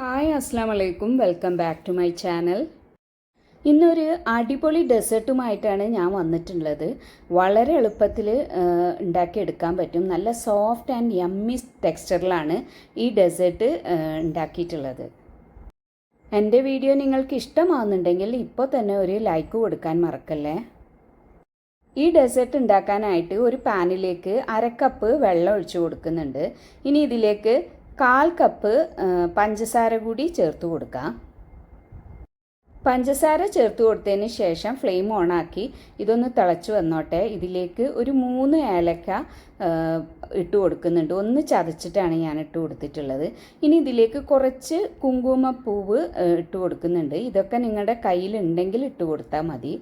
Hi അസ്സാം വലൈക്കും welcome back to my channel. ഇന്നൊരു അടിപൊളി ഡെസേർട്ടുമായിട്ടാണ് ഞാൻ വന്നിട്ടുള്ളത്. വളരെ എളുപ്പത്തിൽ ഉണ്ടാക്കിയെടുക്കാൻ പറ്റും. നല്ല സോഫ്റ്റ് ആൻഡ് യമ്മി ടെക്സ്ചറിലാണ് ഈ ഡെസേർട്ട് ഉണ്ടാക്കിയിട്ടുള്ളത്. എന്റെ വീഡിയോ നിങ്ങൾക്ക് ഇഷ്ടമാകുന്നുണ്ടെങ്കിൽ ഇപ്പോൾ തന്നെ ഒരു ലൈക്ക് കൊടുക്കാൻ മറക്കല്ലേ? ഈ ഡെസേർട്ട് ഉണ്ടാക്കാനായിട്ട് ഒരു പാനിലേക്ക് അരക്കപ്പ് കപ്പ് വെള്ളം ഒഴിച്ചു കൊടുക്കുന്നുണ്ട്. ഇനി ഇതിലേക്ക് കാൽ കപ്പ് പഞ്ചസാര കൂടി ചേർത്ത് കൊടുക്കാം. പഞ്ചസാര ചേർത്ത് കൊടുത്തതിന് ശേഷം ഫ്ലെയിം ഓണാക്കി ഇതൊന്ന് തിളച്ച് വന്നോട്ടെ. ഇതിലേക്ക് ഒരു മൂന്ന് ഏലക്ക ഇട്ട് കൊടുക്കുന്നുണ്ട്. ഒന്ന് ചതച്ചിട്ടാണ് ഞാൻ ഇട്ട് കൊടുത്തിട്ടുള്ളത്. ഇനി ഇതിലേക്ക് കുറച്ച് കുങ്കുമപ്പൂവ് ഇട്ട് കൊടുക്കുന്നുണ്ട്. ഇതൊക്കെ നിങ്ങളുടെ കയ്യിലുണ്ടെങ്കിൽ ഇട്ട് കൊടുത്താൽ മതി.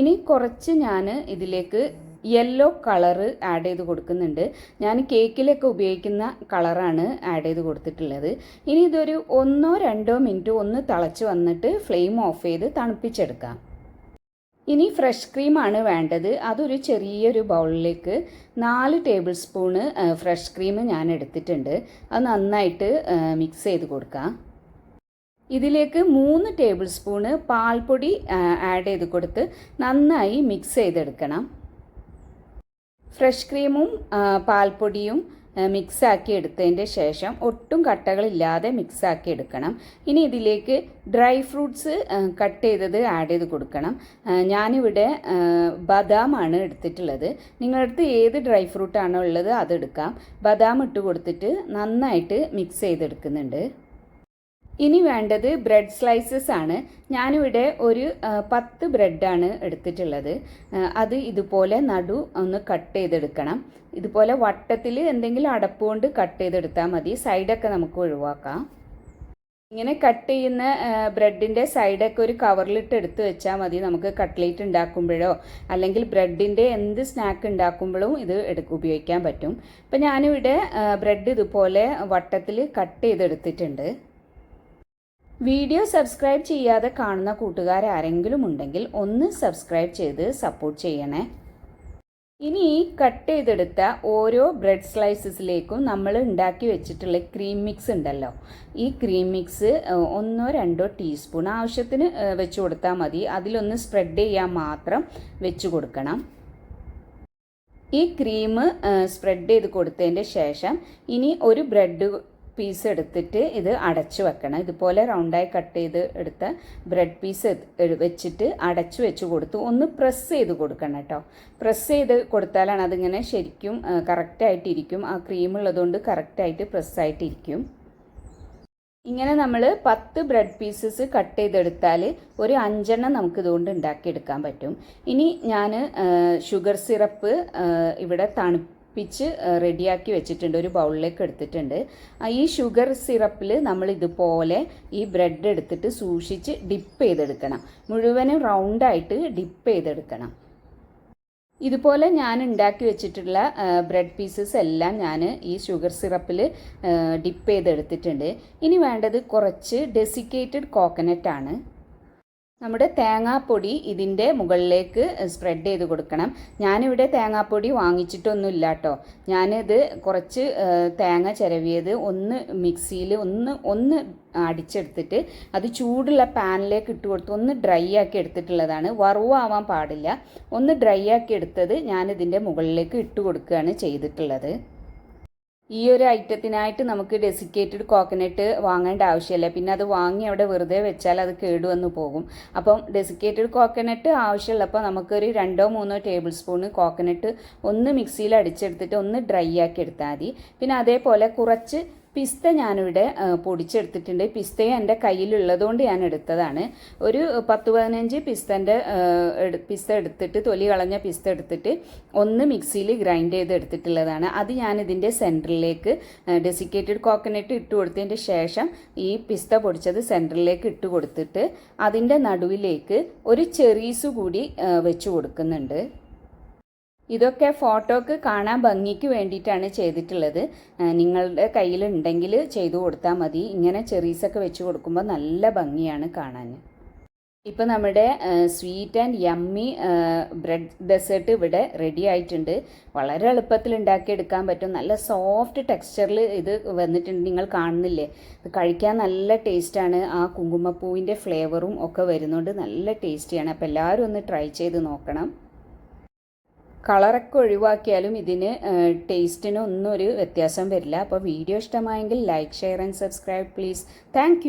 ഇനി കുറച്ച് ഞാൻ ഇതിലേക്ക് യെല്ലോ കളറ് ആഡ് ചെയ്ത് കൊടുക്കുന്നുണ്ട്. ഞാൻ കേക്കിലൊക്കെ ഉപയോഗിക്കുന്ന കളറാണ് ആഡ് ചെയ്ത് കൊടുത്തിട്ടുള്ളത്. ഇനി ഇതൊരു ഒന്നോ രണ്ടോ മിനിറ്റ് ഒന്ന് തിളച്ച് വന്നിട്ട് ഫ്ലെയിം ഓഫ് ചെയ്ത് തണുപ്പിച്ചെടുക്കാം. ഇനി ഫ്രഷ് ക്രീമാണ് വേണ്ടത്. അതൊരു ചെറിയൊരു ബൗളിലേക്ക് നാല് ടേബിൾ സ്പൂണ് ഫ്രഷ് ക്രീം ഞാൻ എടുത്തിട്ടുണ്ട്. അത് നന്നായിട്ട് മിക്സ് ചെയ്ത് കൊടുക്കാം. ഇതിലേക്ക് മൂന്ന് ടേബിൾ സ്പൂണ് പാൽപ്പൊടി ആഡ് ചെയ്ത് കൊടുത്ത് നന്നായി മിക്സ് ചെയ്തെടുക്കണം. ഫ്രഷ് ക്രീമും പാൽപ്പൊടിയും മിക്സാക്കി എടുത്തതിന്റെ ശേഷം ഒട്ടും കട്ടകളില്ലാതെ മിക്സാക്കി എടുക്കണം. ഇനി ഇതിലേക്ക് ഡ്രൈ ഫ്രൂട്ട്സ് കട്ട് ചെയ്തത് ആഡ് ചെയ്ത് കൊടുക്കണം. ഞാനിവിടെ ബദാമാണ് എടുത്തിട്ടുള്ളത്. നിങ്ങളുടെ അടുത്ത് ഏത് ഡ്രൈ ഫ്രൂട്ടാണോ ഉള്ളത് അതെടുക്കാം ബദാം ഇട്ട് കൊടുത്തിട്ട് നന്നായിട്ട് മിക്സ് ചെയ്തെടുക്കുന്നുണ്ട്. ഇനി വേണ്ടത് ബ്രെഡ് സ്ലൈസസ് ആണ്. ഞാനിവിടെ ഒരു പത്ത് ബ്രെഡാണ് എടുത്തിട്ടുള്ളത്. അത് ഇതുപോലെ നടു ഒന്ന് കട്ട് ചെയ്തെടുക്കണം. ഇതുപോലെ വട്ടത്തിൽ എന്തെങ്കിലും അടപ്പ് കൊണ്ട് കട്ട് ചെയ്തെടുത്താൽ മതി. സൈഡൊക്കെ നമുക്ക് ഒഴിവാക്കാം. ഇങ്ങനെ കട്ട് ചെയ്യുന്ന ബ്രെഡിന്റെ സൈഡൊക്കെ ഒരു കവറിലിട്ട് എടുത്തു വെച്ചാൽ മതി. നമുക്ക് കട്ട്ലേറ്റ് ഉണ്ടാക്കുമ്പോഴോ അല്ലെങ്കിൽ ബ്രെഡിന്റെ എന്ത് സ്നാക്ക് ഉണ്ടാക്കുമ്പോഴും ഇത് എടുക്ക ഉപയോഗിക്കാൻ പറ്റും. അപ്പം ഞാനിവിടെ ബ്രെഡ് ഇതുപോലെ വട്ടത്തിൽ കട്ട് ചെയ്തെടുത്തിട്ടുണ്ട്. വീഡിയോ സബ്സ്ക്രൈബ് ചെയ്യാതെ കാണുന്ന കൂട്ടുകാർ ആരെങ്കിലും ഉണ്ടെങ്കിൽ ഒന്ന് സബ്സ്ക്രൈബ് ചെയ്ത് സപ്പോർട്ട് ചെയ്യണേ. ഇനി കട്ട് ചെയ്തെടുത്ത ഓരോ ബ്രെഡ് സ്ലൈസസിലേക്കും നമ്മൾ ഉണ്ടാക്കി വെച്ചിട്ടുള്ള ക്രീം മിക്സ് ഉണ്ടല്ലോ. ഈ ക്രീം മിക്സ് ഒന്നോ രണ്ടോ ടീസ്പൂൺ ആവശ്യത്തിന് വെച്ച് കൊടുത്താൽ മതി. അതിലൊന്ന് സ്പ്രെഡ് ചെയ്യാൻ മാത്രം വെച്ച് കൊടുക്കണം. ഈ ക്രീം സ്പ്രെഡ് ചെയ്ത് കൊടുത്തതിന്റെ ശേഷം ഇനി ഒരു ബ്രെഡ് പീസ് എടുത്തിട്ട് ഇത് അടച്ചു വെക്കണം. ഇതുപോലെ റൗണ്ടായി കട്ട് ചെയ്ത് എടുത്ത ബ്രെഡ് പീസ് വെച്ചിട്ട് അടച്ചു വെച്ച് കൊടുത്ത്. ഒന്ന് പ്രസ് ചെയ്ത് കൊടുക്കണം കേട്ടോ പ്രസ് ചെയ്ത് കൊടുത്താലാണ് അതിങ്ങനെ ശരിക്കും കറക്റ്റായിട്ടിരിക്കും ആ ക്രീം ഉള്ളതുകൊണ്ട് കറക്റ്റായിട്ട് പ്രസ്സായിട്ടിരിക്കും ഇങ്ങനെ നമ്മൾ പത്ത് ബ്രെഡ് പീസസ് കട്ട് ചെയ്തെടുത്താൽ ഒരു അഞ്ചെണ്ണം നമുക്ക് ഇതുകൊണ്ട് ഉണ്ടാക്കിയെടുക്കാൻ പറ്റും. ഇനി ഞാൻ ഷുഗർ സിറപ്പ് ഇവിടെ തണുപ്പിച്ച് റെഡിയാക്കി വെച്ചിട്ടുണ്ട്. ഒരു ബൗളിലേക്ക് എടുത്തിട്ടുണ്ട്. ഈ ഷുഗർ സിറപ്പിൽ നമ്മൾ ഇതുപോലെ ഈ ബ്രെഡ് എടുത്തിട്ട് സൂക്ഷിച്ച് ഡിപ്പ് ചെയ്തെടുക്കണം. മുഴുവനും റൗണ്ടായിട്ട് ഡിപ്പ് ചെയ്തെടുക്കണം. ഇതുപോലെ ഞാൻ ഉണ്ടാക്കി വെച്ചിട്ടുള്ള ബ്രെഡ് പീസസ് എല്ലാം ഞാൻ ഈ ഷുഗർ സിറപ്പിൽ ഡിപ്പ് ചെയ്തെടുത്തിട്ടുണ്ട്. ഇനി വേണ്ടത് കുറച്ച് ഡെസിക്കേറ്റഡ് കോക്കനട്ടാണ്. നമ്മുടെ തേങ്ങാപ്പൊടി ഇതിന്റെ മുകളിലേക്ക് സ്പ്രെഡ് ചെയ്ത് കൊടുക്കണം. ഞാനിവിടെ തേങ്ങാപ്പൊടി വാങ്ങിച്ചിട്ടൊന്നുമില്ല കേട്ടോ. ഞാനിത് കുറച്ച് തേങ്ങ ചിരവിയത് ഒന്ന് മിക്സിയിൽ ഒന്ന് ഒന്ന് അടിച്ചെടുത്തിട്ട് അത് ചൂടുള്ള പാനിലേക്ക് ഇട്ട് കൊടുത്ത് ഒന്ന് ഡ്രൈ ആക്കി എടുത്തിട്ടുള്ളതാണ്. വറുവാവാൻ പാടില്ല. ഒന്ന് ഡ്രൈ ആക്കി എടുത്തത് ഞാനിതിന്റെ മുകളിലേക്ക് ഇട്ട് കൊടുക്കുകയാണ് ചെയ്തിട്ടുള്ളത്. ഈ ഒരു ഐറ്റത്തിനായിട്ട് നമുക്ക് ഡെസിക്കേറ്റഡ് കോക്കനട്ട് വാങ്ങേണ്ട ആവശ്യമില്ല. പിന്നെ അത് വാങ്ങി അവിടെ വെറുതെ വെച്ചാൽ അത് കേടുവന്ന് പോകും. അപ്പം ഡെസിക്കേറ്റഡ് കോക്കനട്ട് ആവശ്യമുള്ളപ്പോൾ നമുക്കൊരു രണ്ടോ മൂന്നോ ടേബിൾ സ്പൂണ് കോക്കനട്ട് ഒന്ന് മിക്സിയിൽ അടിച്ചെടുത്തിട്ട് ഒന്ന് ഡ്രൈ ആക്കി എടുത്താൽ മതി. പിന്നെ അതേപോലെ കുറച്ച് പിസ്ത ഞാനിവിടെ പൊടിച്ചെടുത്തിട്ടുണ്ട്. പിസ്തയും എന്റെ കയ്യിലുള്ളതുകൊണ്ട് ഞാൻ എടുത്തതാണ്. ഒരു പത്ത് പതിനഞ്ച് പിസ്തന്റെ പിസ്ത എടുത്തിട്ട് തൊലി കളഞ്ഞ പിസ്ത എടുത്തിട്ട് ഒന്ന് മിക്സിയിൽ ഗ്രൈൻഡ് ചെയ്ത് എടുത്തിട്ടുള്ളതാണ്. അത് ഞാൻ ഇതിന്റെ സെന്ററിലേക്ക് ഡെസിക്കേറ്റഡ് കോക്കനട്ട് ഇട്ട് കൊടുത്തതിന്റെ ശേഷം ഈ പിസ്ത പൊടിച്ചത് സെന്ററിലേക്ക് ഇട്ട് കൊടുത്തിട്ട് അതിന്റെ നടുവിലേക്ക് ഒരു ചെറീസ് കൂടി വെച്ച് കൊടുക്കുന്നുണ്ട്. ഇതൊക്കെ ഫോട്ടോക്ക് കാണാൻ ഭംഗിക്ക് വേണ്ടിയിട്ടാണ് ചെയ്തിട്ടുള്ളത്. നിങ്ങളുടെ കയ്യിലുണ്ടെങ്കിൽ ചെയ്തു കൊടുത്താൽ മതി. ഇങ്ങനെ ചെറീസൊക്കെ വെച്ച് കൊടുക്കുമ്പോൾ നല്ല ഭംഗിയാണ് കാണാൻ. ഇപ്പോൾ നമ്മുടെ sweet and yummy bread dessert ഇവിടെ റെഡി ആയിട്ടുണ്ട്. വളരെ എളുപ്പത്തിൽ ഉണ്ടാക്കിയെടുക്കാൻ പറ്റും. നല്ല സോഫ്റ്റ് ടെക്സ്ചറിൽ ഇത് വന്നിട്ടുണ്ട്. നിങ്ങൾ കാണുന്നില്ലേ? ഇത് കഴിക്കാൻ നല്ല ടേസ്റ്റാണ് ആ കുങ്കുമപ്പൂവിന്റെ ഫ്ലേവറും ഒക്കെ വരുന്നുണ്ട്. നല്ല ടേസ്റ്റിയാണ് അപ്പോൾ എല്ലാവരും ഒന്ന് ട്രൈ ചെയ്ത് നോക്കണം. കളറൊക്കെ ഒഴിവാക്കിയാലും ഇതിന് ടേസ്റ്റിന് ഒന്നും ഒരു വ്യത്യാസം വരില്ല. അപ്പോൾ വീഡിയോ ഇഷ്ടമായെങ്കിൽ like share and subscribe please thank